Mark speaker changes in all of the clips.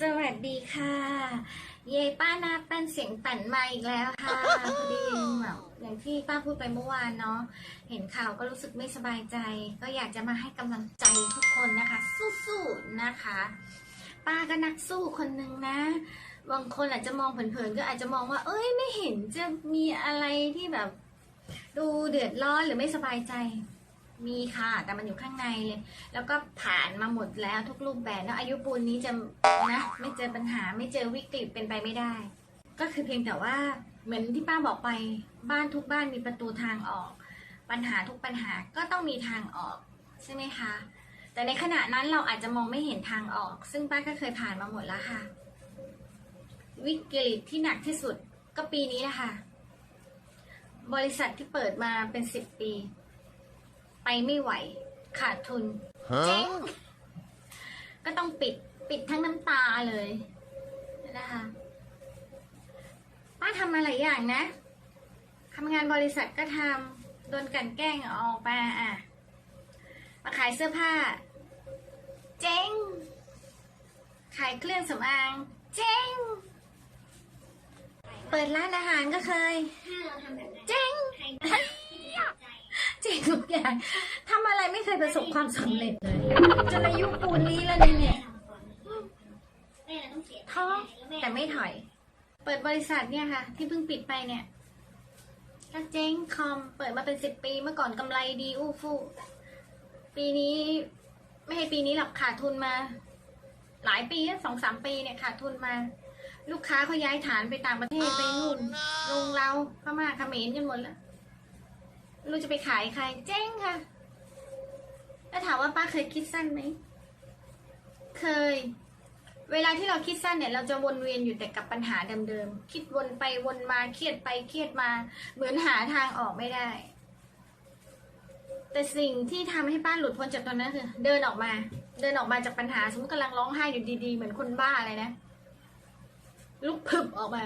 Speaker 1: สวัสดีค่ะ เยป้านาเป็นเสียงปั่นมาอีกแล้วค่ะพอดีแบบอย่างที่ป้าพูดไปเมื่อวานเนาะเห็นข่าวก็รู้สึกไม่สบายใจ ก็อยากจะมาให้กำลังใจทุกคนนะคะ สู้ๆนะคะ ป้าก็นักสู้คนหนึ่งนะบางคนอาจจะมองเผินๆก็อาจจะมองว่า เอ้ยไม่เห็นจะมีอะไรที่แบบ ดูเดือดร้อนหรือไม่สบายใจ มีค่ะ แต่มันอยู่ข้างในเลย แล้วก็ผ่านมาหมดแล้วทุกรูปแบบแล้วอายุปูนนี้จะนะไม่เจอปัญหาไม่เจอวิกฤตเป็นไปไม่ได้ ก็คือเพียงแต่ว่าเหมือนที่ป้าบอกไปบ้านทุกบ้านมีประตูทางออก ปัญหาทุกปัญหาก็ต้องมีทางออกใช่ไหมคะ แต่ในขณะนั้นเราอาจจะมองไม่เห็นทางออก ซึ่งป้าก็เคยผ่านมาหมดแล้วค่ะ วิกฤตที่หนักที่สุดก็ปีนี้นะคะบริษัทที่เปิดมาเป็นสิบปี ไปไม่ไหว ขาดทุนเจ๊งก็ต้องปิดปิดทั้งน้ำตาเลยนะคะป้าทำมาหลายอย่างนะทำงานบริษัทก็ทำโดนกลันแกล้งออกมาอะมาขายเสื้อผ้า เจ๊ง ขายเครื่องสำอาง เจ๊ง เปิดร้านอาหารก็เคย
Speaker 2: ถ้าเราทำแบบนั้น
Speaker 1: เจ๊ง
Speaker 2: ใครไม่ได้ ทุ
Speaker 1: กอย่างทำอะไรไม่เคยประสบความสำเร็จเลยจนอายุปูนนี้แล้วเนี่ยเนี่ย
Speaker 2: ทำก่อนแม่เราต้องเสีย
Speaker 1: ท้อ
Speaker 2: แต่
Speaker 1: ไม่ถอย เปิดบริษัทเนี่ยค่ะ ที่เพิ่งปิดไปเนี่ยก็เจ๊งคอมเปิดมาเป็นสิบปีเมื่อก่อนกำไรดีอู้ฟู่ปีนี้ไม่ให้ปีนี้หรอกขาดทุนมา หลายปีสองสามปีเนี่ยขาดทุนมา ลูกค้าเขาย้ายฐานไปต่างประเทศไปนู่นลงเราพม่าเขมรกันหมดแล้ว รู้จะไปขายใคร เจ๊งค่ะ แล้วถามว่าป้าเคยคิดสั้นไหม เคย เวลาที่เราคิดสั้นเนี่ย เราจะวนเวียนอยู่แต่กับปัญหาเดิมๆ คิดวนไปวนมา เครียดไปเครียดมา เหมือนหาทางออกไม่ได้ แต่สิ่งที่ทำให้ป้าหลุดพ้นจากตรงนั้นคือ เดินออกมา เดินออกมาจากปัญหา สมมติกำลังร้องไห้อยู่ดีๆ เหมือนคนบ้าเลยนะ ลุกพึบออกมา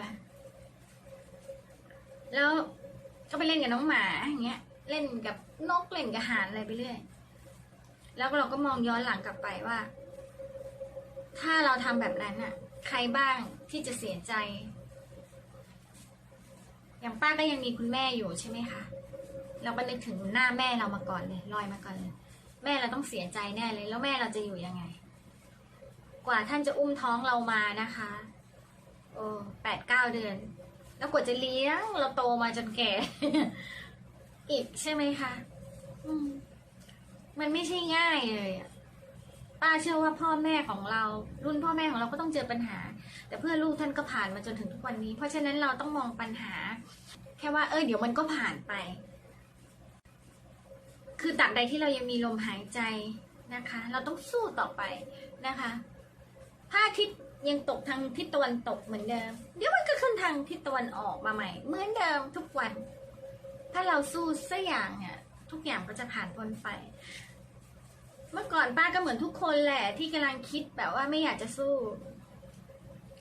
Speaker 1: แล้ว ก็ไปเล่นกับน้องหมาอย่างเงี้ย เล่นกับนกเล่นกับห่านอะไรไปเรื่อย แล้วเราก็มองย้อนหลังกลับไปว่า ถ้าเราทำแบบนั้นน่ะใครบ้างที่จะเสียใจ อย่างป้าก็ยังมีคุณแม่อยู่ใช่ไหมคะเราก็นึกถึงหน้าแม่เรามาก่อนเลยลอยมาก่อนเลย แม่เราต้องเสียใจแน่เลย แล้วแม่เราจะอยู่ยังไง กว่าท่านจะอุ้มท้องเรามานะคะ โอ้แปดเก้าเดือน แล้วกว่าจะเลี้ยงเราโตมาจนแก่ อีกใช่ไหมคะอืม มันไม่ใช่ง่ายเลยอะป้าเชื่อว่าพ่อแม่ของเรา รุ่นพ่อแม่ของเราก็ต้องเจอปัญหา แต่เพื่อลูกท่านก็ผ่านมาจนถึงทุกวันนี้ เพราะฉะนั้นเราต้องมองปัญหา แค่ว่าเออเดี๋ยวมันก็ผ่านไป คือตราบใดที่เรายังมีลมหายใจนะคะ เราต้องสู้ต่อไปนะคะพระอาทิตย์ ยังตกทางทิศตะวันตกเหมือนเดิม เดี๋ยวมันก็ขึ้นทางทิศตะวันออกมาใหม่ เหมือนเดิมทุกวัน ถ้าเราสู้สักอย่างเนี่ยทุกอย่างก็จะผ่านพ้นไปเมื่อก่อนป้าก็เหมือนทุกคนแหละ ที่กำลังคิดแบบว่าไม่อยากจะสู้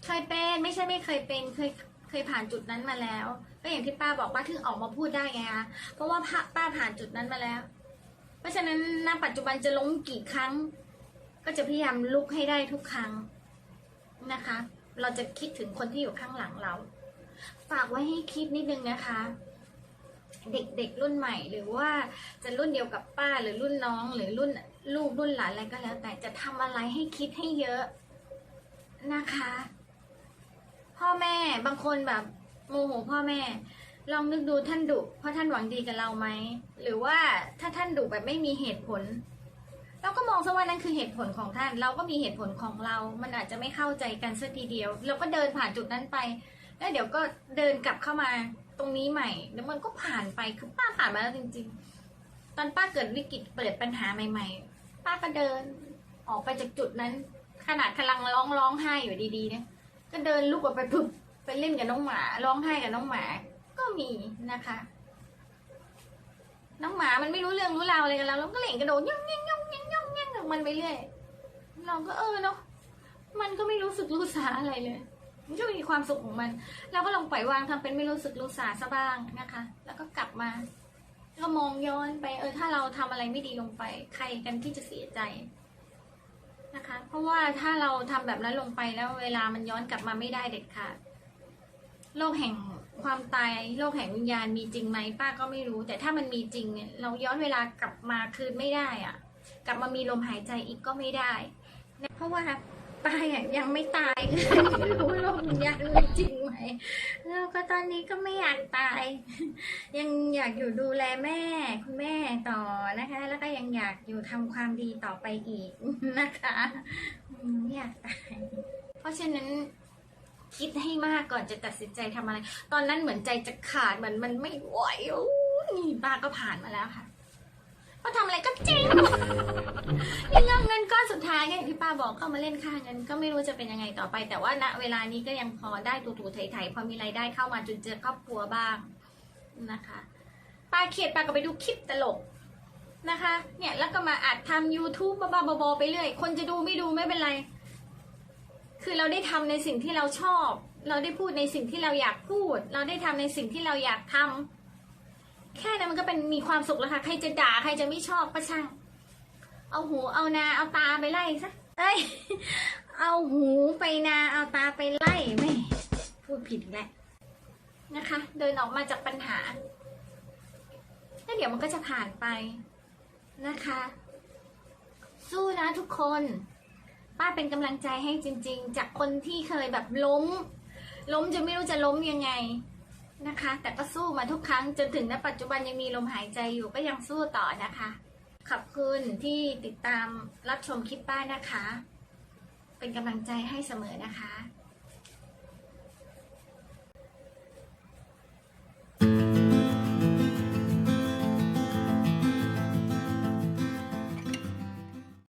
Speaker 1: เคยเป็นไม่ใช่ไม่เคยเป็นเคยเคยผ่านจุดนั้นมาแล้ว ก็อย่างที่ป้าบอกป้าถึงออกมาพูดได้ไงคะเพราะว่าป้าป้าผ่านจุดนั้นมาแล้ว เพราะฉะนั้นณปัจจุบันจะล้มกี่ครั้ง ก็จะพยายามลุกให้ได้ทุกครั้ง นะคะ เราจะคิดถึงคนที่อยู่ข้างหลังเรา ฝากไว้ให้คิดนิดนึงนะคะ เด็กๆรุ่นใหม่ หรือว่าจะรุ่นเดียวกับป้าหรือรุ่นน้อง หรือรุ่นลูกรุ่นหลานอะไรก็แล้ว แต่จะทำอะไรให้คิดให้เยอะนะคะ พ่อแม่บางคนแบบโมโหพ่อแม่ ลองนึกดูท่านดุเพราะท่านหวังดีกับเราไหมหรือว่าถ้าท่านดุแบบไม่มีเหตุผล เราก็มองซะว่านั่นคือเหตุผลของท่าน เราก็มีเหตุผลของเรา มันอาจจะไม่เข้าใจกันสักทีเดียว เราก็เดินผ่านจุดนั้นไป แล้วเดี๋ยวก็เดินกลับเข้ามาตรงนี้ใหม่ แล้วมันก็ผ่านไป คือป้าผ่านมาแล้วจริง ๆ ตอนป้าเกิดวิกฤตเปิดปัญหาใหม่ ๆ ป้าก็เดินออกไปจากจุดนั้น ขนาดกำลังร้องร้องไห้อยู่ดีๆ เนี่ย ก็เดินลุกออกไปพึบไปเล่นกับน้องหมา ร้องไห้กับน้องหมา ก็มีนะคะ น้องหมามันไม่รู้เรื่องรู้ราวอะไรกันแล้วเราก็เล่นกระโดดย่องย่อง ของมันไปเรื่อยเราก็เออเนาะมันก็ไม่รู้สึกรู้สาอะไรเลยมันก็มีความสุขของมันเราก็ลองปล่อยวางทำเป็นไม่รู้สึกรู้สาซะบ้างนะคะ แล้วก็กลับมาก็มองย้อนไปเออถ้าเราทำอะไรไม่ดีลงไป ใครกันที่จะเสียใจนะคะ เพราะว่าถ้าเราทำแบบนั้นลงไปแล้วเวลามันย้อนกลับมาไม่ได้เด็ดขาดโลกแห่งความตายโลกแห่งวิญญาณมีจริงไหมป้าก็ไม่รู้ แต่ถ้ามันมีจริงเนี่ยเราย้อนเวลากลับมาคืนไม่ได้อะ กลับมามีลมหายใจอีกก็ไม่ได้นะเพราะว่าปายยังไม่ตายไม่รู้ลกวิญญามีจริงไหมแล้วก็ตอนนี้ก็ไม่อยากตาย ยังอยากอยู่ดูแลแม่คุณแม่ต่อนะคะ แล้วก็ยังอยากอยู่ทำความดีต่อไปอีกนะคะไม่อยากตาย เพราะฉะนั้นคิดให้มากก่อนจะตัดสินใจทำอะไร ตอนนั้นเหมือนใจจะขาดเหมือนมันไม่ไหวโอ้ยป้าก็ผ่านมาแล้วค่ะ พอทำอะไรก็เจ๊งนี่เรื่องเงินก้อนสุดท้ายก็อย่างที่ป้าบอกเข้ามาเล่นค่าเงินก็ไม่รู้จะเป็นยังไงต่อไป แต่ว่าณเวลานี้ก็ยังพอได้ตูๆไถๆพอมีรายได้เข้ามาจนเจอครอบครัวบ้างนะคะป้าเขียดป้าก็ไปดูคลิปตลกนะคะ เนี่ยแล้วก็มาอัดทำ YouTube บ้าๆบอๆไปเรื่อย คนจะดูไม่ดูไม่เป็นไร คือเราได้ทำในสิ่งที่เราชอบ เราได้พูดในสิ่งที่เราอยากพูด เราได้ทำในสิ่งที่เราอยากทำ แค่นั้นมันก็เป็นมีความสุขแล้วค่ะ ใครจะด่าใครจะไม่ชอบก็ช่าง เอาหูเอานาเอาตาไปไล่ซะเอ้ย เอาหูไปนาเอาตาไปไล่ไม่พูดผิดอีกแล้วนะคะ เดินออกมาจากปัญหาแล้วเดี๋ยวมันก็จะผ่านไปนะคะ สู้นะทุกคน ป้าเป็นกำลังใจให้จริง ๆ จากคนที่เคยแบบล้ม ล้มจนไม่รู้จะล้มยังไง นะคะ แต่ก็สู้มาทุกครั้งจนถึงณปัจจุบันยังมีลมหายใจอยู่ก็ยังสู้ต่อนะคะ ขอบคุณที่ติดตามรับชมคลิปป้านะคะ เป็นกำลังใจให้เสมอนะคะ